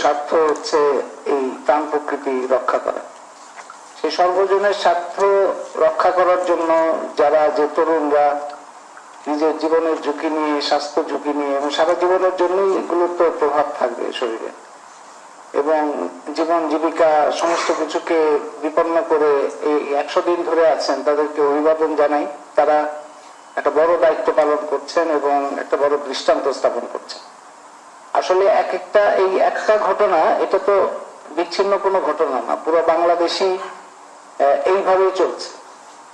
স্বার্থ হচ্ছে এই প্রাণ প্রকৃতি রক্ষা করা। সেই সর্বজনের স্বার্থ রক্ষা করার জন্য যারা যে তরুণরা নিজের জীবনের ঝুঁকি নিয়ে, স্বাস্থ্য ঝুঁকি নিয়ে এবং সারা জীবনের জন্যই এগুলোর তো প্রভাব থাকবে শরীরে এবং জীবন জীবিকা সমস্ত কিছুকে বিপন্ন করে এই একশো দিন ধরে আছেন, তাদেরকে অভিবাদন জানাই। তারা একটা বড় দায়িত্ব পালন করছেন এবং একটা বড় দৃষ্টান্ত স্থাপন করছেন। আসলে এক একটা এই একটা ঘটনা এটা তো বিচ্ছিন্ন কোনো ঘটনা না। পুরো বাংলাদেশই আহ, এইভাবেই চলছে।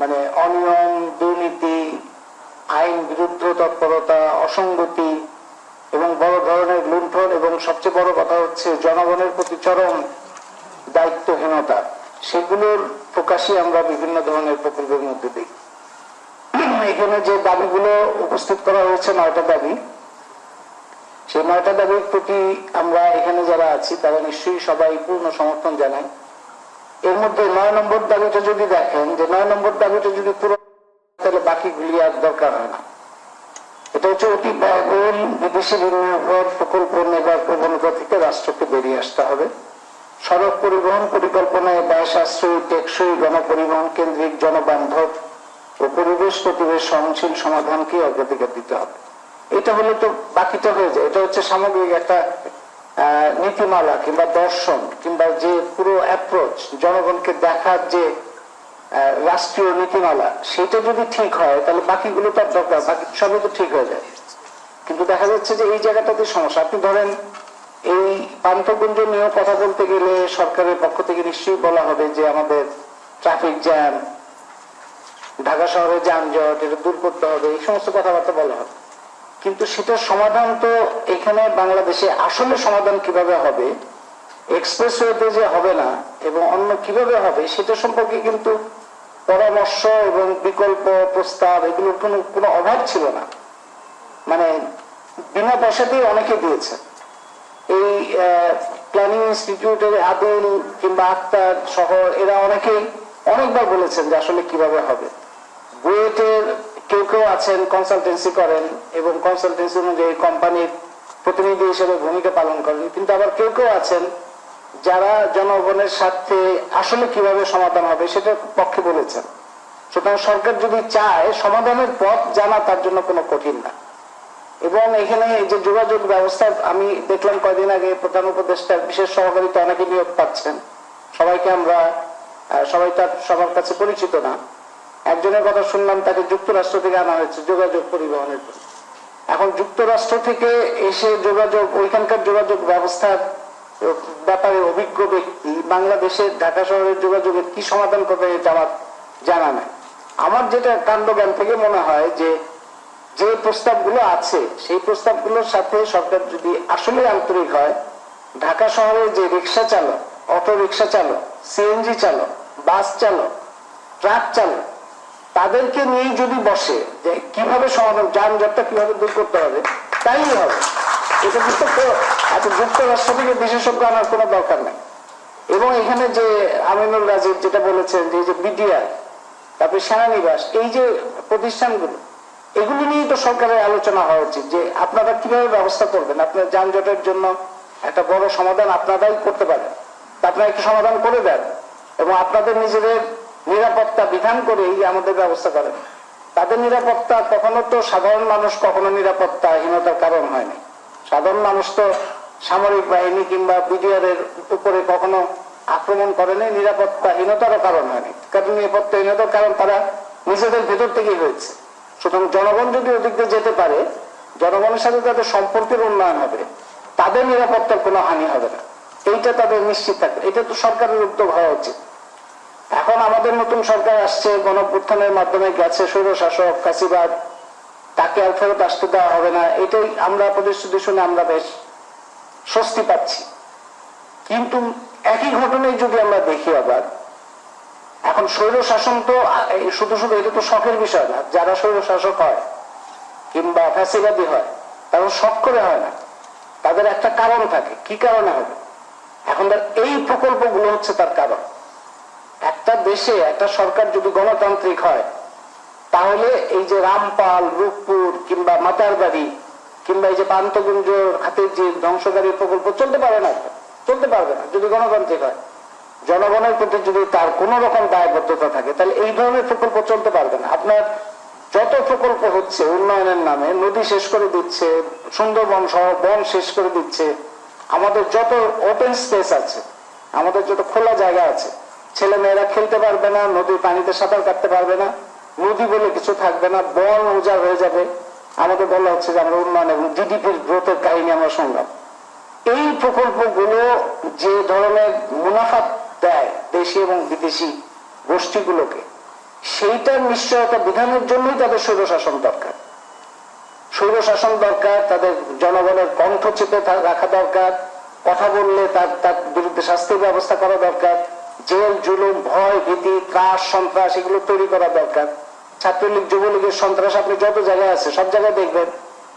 মানে অনিয়ম দুর্নীতি আইন বিরুদ্ধ তৎপরতা অসঙ্গতি এবং বড় ধরনের লুণ্ঠন এবং সবচেয়ে বড় কথা হচ্ছে জনগণের প্রতি চরম দায়িত্বহীনতা। সেগুলোর প্রকাশই আমরা বিভিন্ন ধরনের প্রকল্পের মধ্যে দেখি। এখানে যে দাবিগুলো উপস্থিত করা হয়েছে নয়টা দাবি সেই নয়টা দাবির প্রতি আমরা এখানে যারা আছি, তারা নিশ্চয়ই সবাই পূর্ণ সমর্থন জানাই এর মধ্যে নয় নম্বর দাবিটা যদি দেখেন, যে নয় নম্বর দাবিটা যদি পুরো তাহলে বাকিগুলি আর দরকার হয় না। এটা হচ্ছে অতি ব্যয়বহুল বিদেশি বিনিয়োগ প্রকল্প নেবার প্রবণতা থেকে রাষ্ট্রকে বেরিয়ে আসতে হবে। সড়ক পরিবহন পরিকল্পনায় ব্যয় সাশ্রয়ী, টেকসই, গণপরিবহন কেন্দ্রিক, জনবান্ধব ও পরিবেশ প্রতিবেশ সহনশীল সমাধানকে অগ্রাধিকার দিতে হবে। এটা হলে তো বাকিটা হয়ে যায়। এটা হচ্ছে সামগ্রিক একটা নীতিমালা কিংবা দর্শন কিংবা যে পুরো অ্যাপ্রোচ জনগণকে দেখার যে রাষ্ট্রীয় নীতিমালা, সেটা যদি ঠিক হয়, তাহলে বাকিগুলো তো আর দরকার, বাকি সবই তো ঠিক হয়ে যায়। কিন্তু দেখা যাচ্ছে যে এই জায়গাটাতে সমস্যা। আপনি ধরেন, এই পান্থকুঞ্জ নিয়েও কথা বলতে গেলে সরকারের পক্ষ থেকে নিশ্চয়ই বলা হবে যে আমাদের ট্রাফিক জ্যাম ঢাকা শহরে যানজট, এটা দূর করতে হবে, এই সমস্ত কথাবার্তা বলা হবে। কিন্তু সেটার সমাধান তো এখানে বাংলাদেশে আসলে সমাধান কীভাবে হবে? এক্সপ্রেসওয়েতে যে হবে না এবং অন্য কীভাবে হবে সেটা সম্পর্কে কিন্তু পরামর্শ এবং বিকল্প প্রস্তাব এগুলোর কোনো কোনো অভাব ছিল না। মানে বিনা পয়সাতেই অনেকে দিয়েছে। এই প্ল্যানিং ইনস্টিটিউটের আদিল কিংবা আক্তার সহ এরা অনেকেই অনেকবার বলেছেন যে আসলে কীভাবে হবে। বুয়েটের কেউ কেউ আছেন কনসালটেন্সি করেন এবং কনসালটেন্সি অনুযায়ী কোম্পানির প্রতিনিধি হিসেবে ভূমিকা পালন করেন। কিন্তু আবার কেউ কেউ আছেন যারা জনগণের স্বার্থে আসলে কীভাবে সমাধান হবে সেটার পক্ষে বলেছেন। সুতরাং সরকার যদি চায়, সমাধানের পথ জানা তার জন্য কোনো কঠিন না। এবং এখানে এই যে যোগাযোগ ব্যবস্থা, আমি দেখলাম কয়দিন আগে প্রধান উপদেষ্টার বিশেষ সহকারী তো অনেকে নিয়োগ পাচ্ছেন। সবাইকে আমরা সবাই তার, সবার কাছে পরিচিত না। একজনের কথা শুনলাম, তাকে যুক্তরাষ্ট্র থেকে আনা হয়েছে, যোগাযোগ পরিবহনের জন্য। এখন যুক্তরাষ্ট্র থেকে এসে যোগাযোগ, ওইখানকার যোগাযোগ ব্যবস্থার ব্যাপারে অভিজ্ঞ ব্যক্তি বাংলাদেশের ঢাকা শহরের যোগাযোগের কি সমাধান করবে এটা আমার জানা নাই। আমার যেটা কাণ্ডজ্ঞান থেকে মনে হয় যে যে প্রস্তাবগুলো আছে, সেই প্রস্তাবগুলোর সাথে সরকার যদি আসলে আন্তরিক হয়, ঢাকা শহরে যে রিক্সা চালক, অটো রিক্সা চালক, সিএনজি চালক, বাস চালক, ট্রাক চালক তাদেরকে নিয়েই যদি বসে যে কীভাবে সমাধান, যানজটটা কীভাবে দূর করতে হবে, তাই হবে। এটা কিন্তু এত যুক্তরাষ্ট্র থেকে বিশেষজ্ঞ আনার কোনো দরকার নেই। এবং এখানে যে আমিনুল রাজিব যেটা বলেছেন, যে যে বিডিআর, তারপরে সেনানিবাস, এই যে প্রতিষ্ঠানগুলো, এগুলি নিয়েই তো সরকারের আলোচনা হওয়া উচিত, যে আপনারা কীভাবে ব্যবস্থা করবেন? আপনার যানজটের জন্য একটা বড় সমাধান আপনারাই করতে পারেন। আপনারা একটু সমাধান করে দেন। এবং আপনাদের নিজেদের নিরাপত্তা বিধান করেই আমাদের ব্যবস্থা করেন। তাদের নিরাপত্তা কখনো তো সাধারণ মানুষ, কখনো নিরাপত্তাহীনতার কারণ হয়নি। সাধারণ মানুষ তো সামরিক বাহিনী কিংবা বিডিআর এর উপরে কখনো আক্রমণ করেনি, নিরাপত্তাহীনতারও কারণ হয়নি। কারণ নিরাপত্তাহীনতার কারণ তারা নিজেদের ভেতর থেকেই হয়েছে। সুতরাং জনগণ যদি ওদিক দিয়ে যেতে পারে, জনগণের সাথে তাদের সম্পর্কের উন্নয়ন হবে। তাদের নিরাপত্তার কোনো হানি হবে না। এইটা তাদের নিশ্চিত থাকবে। এটা তো সরকারের উদ্যোগ হওয়া উচিত। এখন আমাদের নতুন সরকার আসছে গণপ্রত্থানের মাধ্যমে গেছে স্বৈর শাসক কাশিবাদ, তাকে আর ফেরত আসতে দেওয়া হবে না। এটাই আমরা প্রতিশ্রুতি শুনে আমরা বেশ স্বস্তি পাচ্ছি। কিন্তু একই ঘটনাই যদি আমরা দেখি আবার, এখন স্বৈর শাসন তো শুধু শুধু এটা তো শখের বিষয় না, যারা স্বৈর শাসক হয় কিংবা ফ্যাসিবাদী হয়, তারা শখ করে হয় না। তাদের একটা কারণ থাকে। কি কারণে হবে? এখন এই প্রকল্পগুলো হচ্ছে তার কারণ। একটা দেশে, একটা সরকার যদি গণতান্ত্রিক হয়, তাহলে এই যে রামপাল, রূপপুর কিংবা মাতারবাড়ি কিংবা এই যে পান্তগুঞ্জ হাতের যে ধ্বংসকারী প্রকল্প, চলতে পারে না। চলতে পারবে না, যদি গণতান্ত্রিক হয়। জনগণের প্রতি যদি তার কোন রকম দায়বদ্ধতা থাকে, তাহলে এই ধরনের প্রকল্প চলতে পারবে না। আপনার যত প্রকল্প হচ্ছে, উন্নয়নের নামে, নদী শেষ করে দিচ্ছে, সুন্দরবন সহ বন শেষ করে দিচ্ছে, আমাদের যত ওপেন স্পেস আছে, আমাদের যত খোলা জায়গা আছে ছেলে মেয়েরা খেলতে পারবে না, নদীর পানিতে সাঁতার কাটতে পারবে না। নদী বলে কিছু থাকবে না বন উজাড় হয়ে যাবে। আমাদের বলা হচ্ছে যে আমরা উন্নয়ন এবং জিডিপির গ্রোথের কাহিনী আমরা শুনলাম। এই প্রকল্পগুলো যে ধরনের মুনাফা দেয় দেশি এবং বিদেশি গোষ্ঠীগুলোকে সেইটার নিশ্চয়তা বিধানের জন্যই তাদের স্বৈরশাসন দরকার। স্বৈরশাসন দরকার, তাদের জনগণের কণ্ঠ চেপে রাখা দরকার, কথা বললে তার তার বিরুদ্ধে শাস্তির ব্যবস্থা করা দরকার। জেল জুলুম, ভয়, ভীতি কাশ সন্ত্রাস, এগুলো তৈরি করা দরকার। ছাত্রলীগ, যুবলীগের সন্ত্রাস আপনি যত জায়গায় আছে, সব জায়গায় দেখবেন,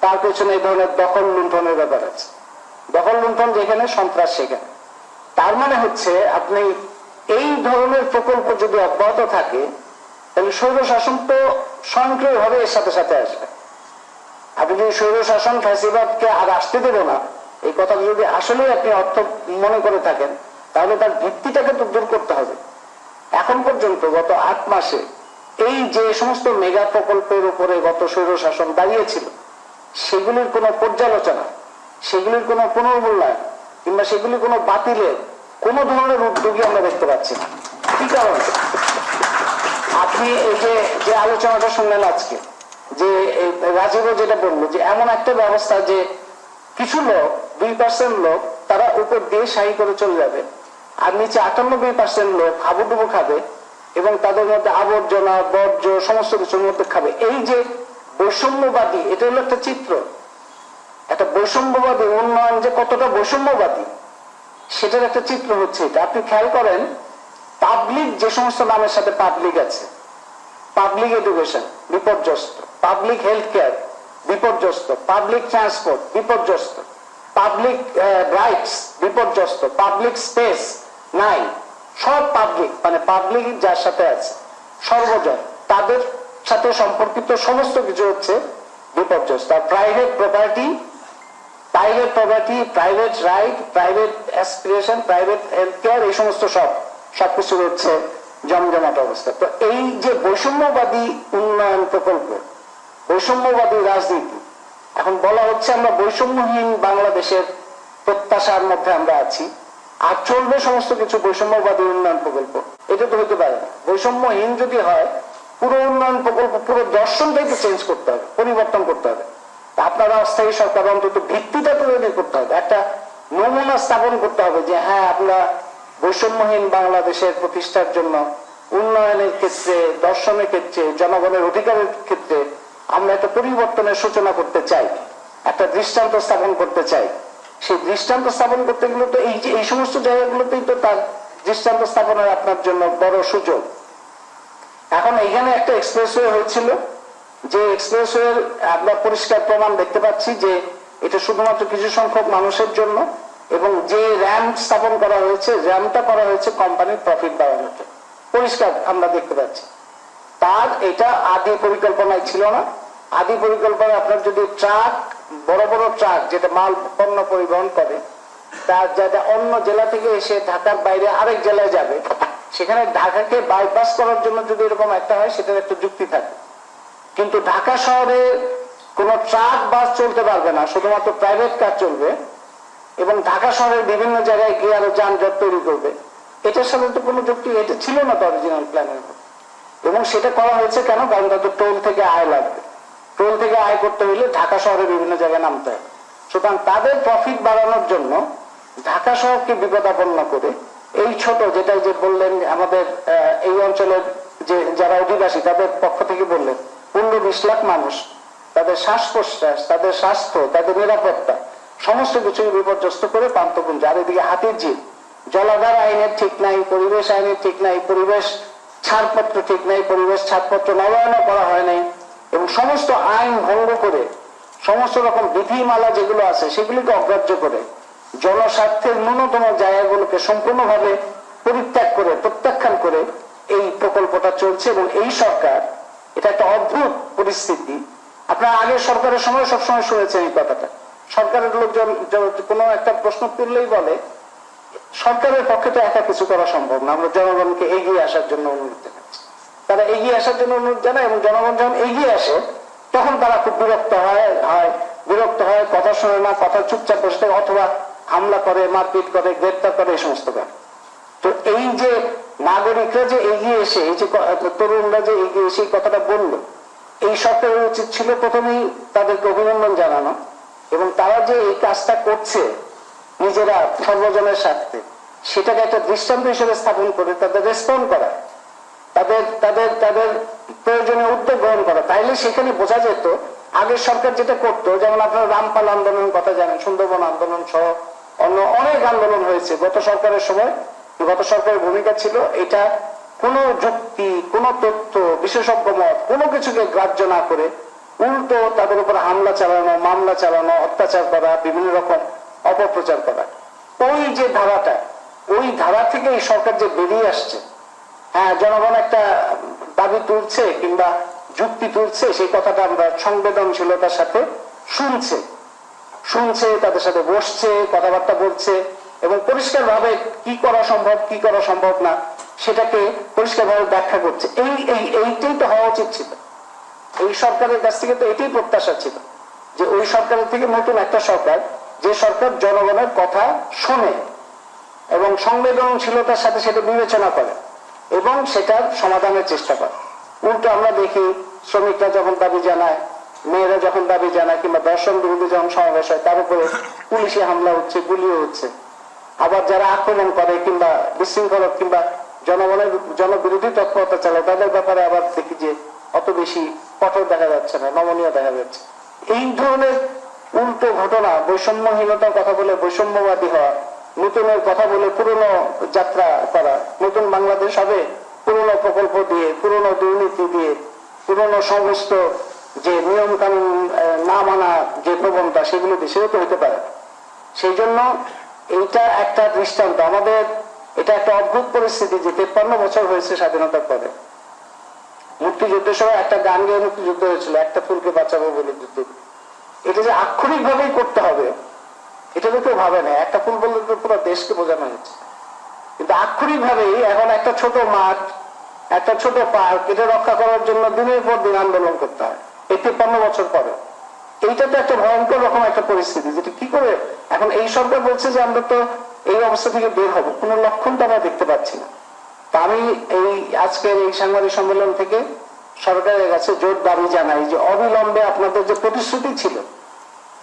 তার পেছনে এই ধরনের দখল লুণ্ঠনের ব্যাপার আছে। দখল লুণ্ঠন যেখানে, সন্ত্রাস সেখানে। তার মানে হচ্ছে, আপনি এই ধরনের প্রকল্প যদি অব্যাহত থাকে, তাহলে স্বৈর শাসন তো স্বয়ংক্রিয়ভাবে এর সাথে সাথে আসবে। আপনি যদি স্বৈর শাসন ফ্যাসিবাদকে আর আসতে দেবো না, এই কথা যদি আসলে আপনি অর্থ মনে করে থাকেন তাহলে তার ভিত্তিটাকে তো দূর করতে হবে। এখন পর্যন্ত গত আট মাসে এই যে সমস্ত মেগা প্রকল্পের উপরে গত স্বৈর শাসন দাঁড়িয়েছিল, সেগুলির কোনো পর্যালোচনা, সেগুলির কোনো পুনর্মূল্যায়ন কিংবা সেগুলি কোনো বাতিলের কোন ধরনের উদ্যোগী আমরা দেখতে পাচ্ছি না। কি কারণে? আপনি এই যে যে আলোচনাটা শুনলেন আজকে, যে এই রাজীবও যেটা বলল, যে এমন একটা ব্যবস্থা যে কিছু লোক, দুই পার্সেন্ট লোক, তারা উপর দিয়ে শাহী করে চলে যাবে আর নিচে আটানব্বই পার্সেন্ট লোক হাবুডুবু খাবে এবং তাদের মধ্যে আবর্জনা, বর্জ্য, সমস্ত কিছুর মধ্যে খাবে। এই যে বৈষম্যবাদী, এটা হলো একটা চিত্র। একটা বৈষম্যবাদী উন্নয়ন যে কতটা বৈষম্যবাদী, সেটার একটা চিত্র হচ্ছে এটা। আপনি খেয়াল করেন পাবলিক যে সমস্ত নামের সাথে পাবলিক আছে পাবলিক এডুকেশন বিপর্যস্ত। পাবলিক হেলথ কেয়ার বিপর্যস্ত। পাবলিক ট্রান্সপোর্ট বিপর্যস্ত। পাবলিক রাইটস বিপর্যস্ত। পাবলিক স্পেস নাই। সব পাবলিক মানে পাবলিক যার সাথে আছে, সর্বজন, তাদের সাথে সম্পর্কিত সমস্ত কিছু হচ্ছে বিপর্যস্ত আর private property private property private right private aspiration private health care এই সমস্ত সব, সবকিছু হচ্ছে জমজমাট অবস্থা। তো এই যে বৈষম্যবাদী উন্নয়ন প্রকল্প, বৈষম্যবাদী রাজনীতি, এখন বলা হচ্ছে আমরা বৈষম্যহীন বাংলাদেশের প্রত্যাশার মধ্যে আমরা আছি। আর চলবে সমস্ত কিছু বৈষম্যবাদী উন্নয়ন প্রকল্প। এটা তো হতে পারে বৈষম্যহীন যদি হয়, পুরো উন্নয়ন প্রকল্প, পুরো দর্শনটাই তো চেঞ্জ করতে হবে, পরিবর্তন করতে হবে। আপনারা অস্থায়ী সরকার অন্তত ভিত্তিটা তৈরি করতে হবে। একটা নমুনা স্থাপন করতে হবে যে হ্যাঁ আমরা বৈষম্যহীন বাংলাদেশের প্রতিষ্ঠার জন্য উন্নয়নের ক্ষেত্রে, দর্শনের ক্ষেত্রে, জনগণের অধিকারের ক্ষেত্রে আমরা একটা পরিবর্তনের সূচনা করতে চাই, একটা দৃষ্টান্ত স্থাপন করতে চাই। সেই দৃষ্টান্ত স্থাপন করতে গেলে তো এই যে, এই সমস্ত জায়গাগুলোতেই তো তার দৃষ্টান্ত স্থাপনের আপনার জন্য বড় সুযোগ। এখন এখানে একটা এক্সপ্রেসওয়ে হয়েছিল, যে এক্সপ্রেসওয়ের আমরা পরিষ্কার প্রমাণ দেখতে পাচ্ছি যে এটা শুধুমাত্র কিছু সংখ্যক মানুষের জন্য এবং যে র্যাম্প স্থাপন করা হয়েছে র্যাম্পটা করা হয়েছে কোম্পানির প্রফিট বাড়ানোর জন্য। পরিষ্কার আমরা দেখতে পাচ্ছি। তার এটা আদি পরিকল্পনায় ছিল না। আদি পরিকল্পনায় আপনার যদি ট্রাক বড় বড় ট্রাক যেটা মাল পণ্য পরিবহন করে, তার যেটা অন্য জেলা থেকে এসে ঢাকার বাইরে আরেক জেলায় যাবে, সেখানে ঢাকাকে বাইপাস করার জন্য যদি এরকম একটা হয়, সেটার একটা যুক্তি থাকে কিন্তু ঢাকা শহরে কোনো ট্রাক, বাস চলতে পারবে না, শুধুমাত্র প্রাইভেট কার চলবে এবং ঢাকা শহরের বিভিন্ন জায়গায় গিয়ে আরও যানজট তৈরি করবে। এটার সাথে তো কোনো যুক্তি, এটা ছিল না তো অরিজিনাল প্ল্যানের এবং সেটা করা হয়েছে কেন? কারণ তাদের টোল থেকে আয় লাগবে। টোল থেকে আয় করতে হলে ঢাকা শহরে বিভিন্ন জায়গায় নামতে হয়। সুতরাং তাদের প্রফিট বাড়ানোর জন্য ঢাকা শহরকে বিপদাপন্ন করে এই ছোট, যেটা যে বললেন আমাদের এই অঞ্চলের যে যারা অধিবাসী, তাদের পক্ষ থেকে বললেন, পনেরো বিশ লাখ মানুষ, তাদের শ্বাস প্রশ্বাস তাদের স্বাস্থ্য, তাদের নিরাপত্তা, সমস্ত কিছু বিপর্যস্ত করে পান্তপুঞ্জ আর এদিকে হাতির ঝিল, জলাধার আইনের ঠিক নাই, পরিবেশ আইনের ঠিক নাই, পরিবেশ ছাড়পত্র ঠিক নাই, পরিবেশ ছাড়পত্র নবায়নও করা হয় নাই। এবং সমস্ত আইন ভঙ্গ করে, সমস্ত রকম বিধিমালা যেগুলো আছে, সেগুলিকে অগ্রাহ্য করে, জনস্বার্থের ন্যূনতম জায়গাগুলোকে সম্পূর্ণভাবে পরিত্যাগ করে, প্রত্যাখ্যান করে এই প্রকল্পটা চলছে এবং এই সরকার, এটা একটা অদ্ভুত পরিস্থিতি। আপনার আগের সরকারের সময় সবসময় শুনেছেন এই কথাটা। সরকারের লোকজন কোনো একটা প্রশ্ন তুললেই বলে, সরকারের পক্ষে তো একা কিছু করা সম্ভব না। আমরা জনগণকে এগিয়ে আসার জন্য অনুরোধ তারা এগিয়ে আসার জন্য অনুরোধ জানায় এবং জনগণ যখন এগিয়ে আসে, তখন তারা খুব বিরক্ত হয় হয়, বিরক্ত হয়, কথা শোনে না, কথা চুপচাপ বসে থাকে, অথবা হামলা করে, মারপিট করে, গ্রেপ্তার করে, এই সমস্ত করে তো এই যে নাগরিকরা যে এগিয়ে এসে, এই যে তরুণরা যে এগিয়ে এসে এই কথাটা বলল, এই সরকারের উচিত ছিল প্রথমেই তাদেরকে অভিনন্দন জানানো এবং তারা যে এই কাজটা করছে নিজেরা সর্বজনের স্বার্থে, সেটাকে একটা দৃষ্টান্ত হিসেবে স্থাপন করে তাদের রেসপন্ড করা। তাদের তাদের তাদের প্রয়োজনীয় উদ্যোগ গ্রহণ করা। তাইলে সেখানে বোঝা যেত, আগের সরকার যেটা করতো, যেমন আপনারা রামপাল আন্দোলনের কথা জানেন, সুন্দরবন আন্দোলন সহ অন্য অনেক আন্দোলন হয়েছে। গত সরকারের সময়, গত সরকারের ভূমিকা ছিল এটা কোনো যুক্তি, কোনো তথ্য, বিশেষজ্ঞ মত, কোনো কিছুকে গ্রাহ্য না করে উল্টো তাদের উপর হামলা চালানো, মামলা চালানো, অত্যাচার করা, বিভিন্ন রকম অপপ্রচার করা। ওই যে ধারাটা, ওই ধারা থেকে এই সরকার যে বেরিয়ে আসছে জনগণ একটা দাবি তুলছে কিংবা যুক্তি তুলছে, সেই কথাটা আমরা সংবেদনশীলতার সাথে শুনছে। শুনছে, তাদের সাথে বসছে, কথাবার্তা বলছে এবং পরিষ্কারভাবে কি করা সম্ভব, কি করা সম্ভব না, সেটাকে পরিষ্কারভাবে ব্যাখ্যা করছে। এই এই, এইটাই তো হওয়া উচিত ছিল। এই সরকারের কাছ থেকে তো এটাই প্রত্যাশা ছিল যে ওই সরকারের থেকে নতুন একটা সরকার, যে সরকার জনগণের কথা শোনে এবং সংবেদনশীলতার সাথে সেটা বিবেচনা করে। এবং সেটার সমাধানের চেষ্টা করে। উল্টো আমরা দেখি শ্রমিকরা যখন দাবি জানায়, মেয়েরা যখন দাবি জানায় কিংবা দর্শন বিরুদ্ধে যখন সমাবেশ হয়, তার উপরে পুলিশে হামলা হচ্ছে, গুলিও হচ্ছে। আবার যারা আক্রমণ করে কিংবা বিশৃঙ্খল কিংবা জনগণের, জনবিরোধী তৎপরতা চালায়, তাদের ব্যাপারে আবার দেখি যে অত বেশি কঠোর দেখা যাচ্ছে না, নমনীয় দেখা যাচ্ছে। এই ধরনের উল্টো ঘটনা বৈষম্যহীনতার কথা বলে বৈষম্যবাদী হওয়া নতুনের কথা বলে পুরনো যাত্রা করা, নতুন বাংলাদেশ হবে, পুরনো প্রকল্প দিয়ে, পুরনো দুর্নীতি দিয়ে, পুরনো সমস্ত যে নিয়ম কানুন না মানা যে প্রবণতা সেগুলো দেশেও তো হতে পারে। সেই জন্য এইটা একটা দৃষ্টান্ত। আমাদের এটা একটা অদ্ভুত পরিস্থিতি যে তেপ্পান্ন বছর হয়েছে স্বাধীনতার পরে। মুক্তিযুদ্ধের সময় একটা গান গেয়ে মুক্তিযুদ্ধ হয়েছিল, একটা ফুলকে বাঁচাবো বলে যুদ্ধ। এটা যে আক্ষরিক ভাবেই করতে হবে এটা তো কেউ ভাবে না। একটা ফুল বললে তো পুরো দেশকে বোঝানো হচ্ছে। কিন্তু আক্ষরিক ভাবেই এখন একটা ছোট মাঠ, একটা ছোট পার্ক, এটা রক্ষা করার জন্য দিনের পর দিন আন্দোলন করতে হয়। এই তিপ্পান্ন বছর পরে। এইটা তো একটা ভয়ঙ্কর রকম একটা পরিস্থিতি, যেটা কি করে? এখন এই সরকার বলছে যে আমরা তো এই অবস্থা থেকে বের হব। কোনো লক্ষণ তো আমরা দেখতে পাচ্ছি না। তা আমি এই আজকের এই সাংবাদিক সম্মেলন থেকে সরকারের কাছে জোর দাবি জানাই যে অবিলম্বে আপনাদের যে প্রতিশ্রুতি ছিল,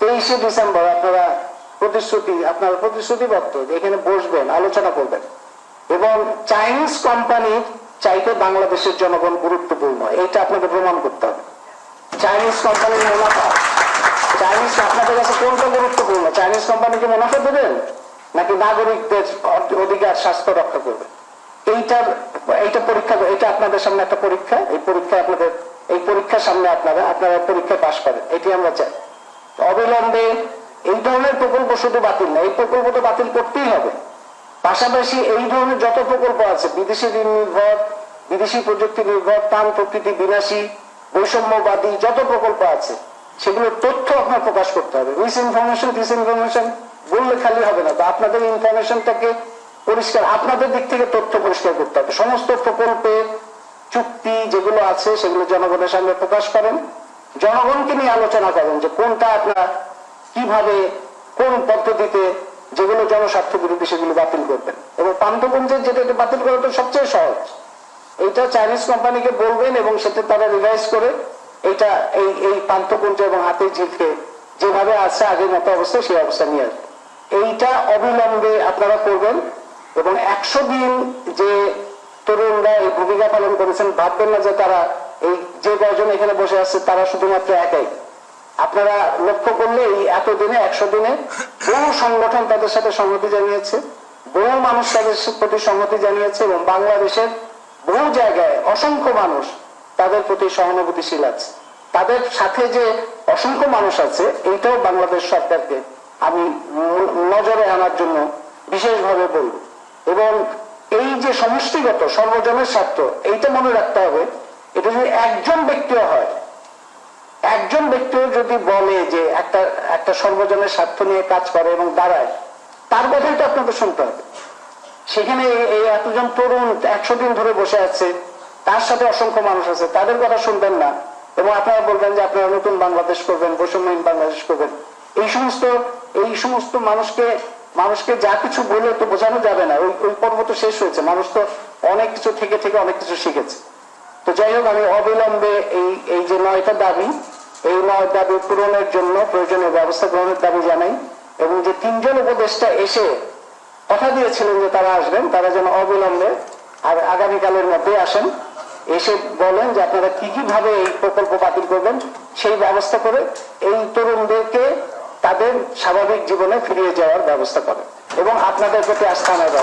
তেইশে ডিসেম্বর, আপনারা প্রতিশ্রুতি, আপনারা প্রতিশ্রুতিবদ্ধ যে এখানে বসবেন, আলোচনা করবেন। এবং চাইনিজ কোম্পানির চাইতে বাংলাদেশের জনগণ গুরুত্বপূর্ণ এইটা আপনাকে প্রমাণ করতে হবে। চাইনিজ কোম্পানির মুনাফা, চাইনিজ আপনাদের কাছে কোনটা গুরুত্বপূর্ণ, চাইনিজ কোম্পানিকে মুনাফা দেবেন? নাকি নাগরিকদের অধিকার, স্বাস্থ্য রক্ষা করবেন? এইটার, এইটা পরীক্ষা, এটা আপনাদের সামনে একটা পরীক্ষা, এই পরীক্ষা আপনাদের, এই পরীক্ষার সামনে আপনারা আপনারা পরীক্ষা পাশ করেন, এটি আমরা চাই। অবিলম্বে এই ধরনের প্রকল্প শুধু বাতিল না, এই প্রকল্প তো বাতিল করতেই হবে। পাশাপাশি এই ধরনের যত প্রকল্প আছে, বিদেশি ঋণ নির্ভর, বিদেশি প্রযুক্তি নির্ভর প্রাণ প্রকৃতি বিনাশী, বৈষম্যবাদী যত প্রকল্প আছে, সেগুলোর তথ্য আপনার প্রকাশ করতে হবে। মিস ইনফরমেশন ডিস ইনফরমেশন বললে খালি হবে না। তো আপনাদের ইনফরমেশনটাকে পরিষ্কার, আপনাদের দিক থেকে তথ্য পরিষ্কার করতে হবে। সমস্ত প্রকল্পের চুক্তি যেগুলো আছে, সেগুলো জনগণের সামনে প্রকাশ করেন। জনগণকে নিয়ে আলোচনা করেন যে কোনটা আপনার কীভাবে, কোন পদ্ধতিতে যেগুলো জনস্বার্থ বিরোধী সেগুলো বাতিল করবেন? এবং পান্থপুঞ্জের যেটা এটা বাতিল করা তো সবচেয়ে সহজ। এইটা চাইনিজ কোম্পানিকে বলবেন এবং সেটা তারা রিভাইজ করে এইটা এই এই পান্থপুঞ্জ এবং হাতের ঝিলকে যেভাবে আছে আগের মতো অবস্থা সেই অবস্থা নিয়ে আসবে। এইটা অবিলম্বে আপনারা করবেন এবং একশো দিন যে তরুণরা এই ভূমিকা পালন করেছেন, ভাববেন না যে তারা এই যে কয়জন এখানে বসে আছে, তারা শুধুমাত্র একাই। আপনারা লক্ষ্য করলে এই এতদিনে একশো দিনে বহু সংগঠন তাদের সাথে সংহতি জানিয়েছে, বহু মানুষ তাদের প্রতি সংহতি জানিয়েছে এবং বাংলাদেশের বহু জায়গায় অসংখ্য মানুষ তাদের প্রতি সহানুভূতিশীল আছে। তাদের সাথে যে অসংখ্য মানুষ আছে, এইটাও বাংলাদেশ সরকারকে আমি নজরে আনার জন্য বিশেষভাবে বলব। এবং এই যে সমষ্টিগত, সর্বজনের স্বার্থ, এইটা মনে রাখতে হবে, এটা যদি একজন ব্যক্তিও হয় একজন ব্যক্তিও যদি বলে যে একটা একটা সর্বজনের স্বার্থ নিয়ে কাজ করে এবং দাঁড়ায়, তার কথাই তো আপনাদের শুনতে হবে। সেখানে এই এতজন তরুণ একশো দিন ধরে বসে আছে, তার সাথে অসংখ্য মানুষ আছে, তাদের কথা শুনবেন না। এবং আপনারা বলবেন যে আপনারা নতুন বাংলাদেশ করবেন, বৈষম্যহীন বাংলাদেশ করবেন। এই সমস্ত এই সমস্ত মানুষকে মানুষকে যা কিছু বলে তো বোঝানো যাবে না। ওই ওই পর্ব তো শেষ হয়েছে, মানুষ তো অনেক কিছু থেকে থেকে অনেক কিছু শিখেছে। তো যাই হোক, আমি অবিলম্বে এই এই যে নয়টা দাবি এই নয় দাবি পূরণের জন্য প্রয়োজনীয় ব্যবস্থা গ্রহণের দাবি জানাই এবং যে তিনজন উপদেষ্টা এসে কথা দিয়েছিলেন যে তারা আসবেন, তারা যেন অবিলম্বে আর আগামীকালের মধ্যে আসেন। এসে বলেন যে আপনারা কি কি ভাবে এই প্রকল্প বাতিল করবেন, সেই ব্যবস্থা করে এই তরুণদেরকে তাদের স্বাভাবিক জীবনে ফিরিয়ে যাওয়ার ব্যবস্থা করে এবং আপনাদের প্রতি আস্থা ব্যবস্থা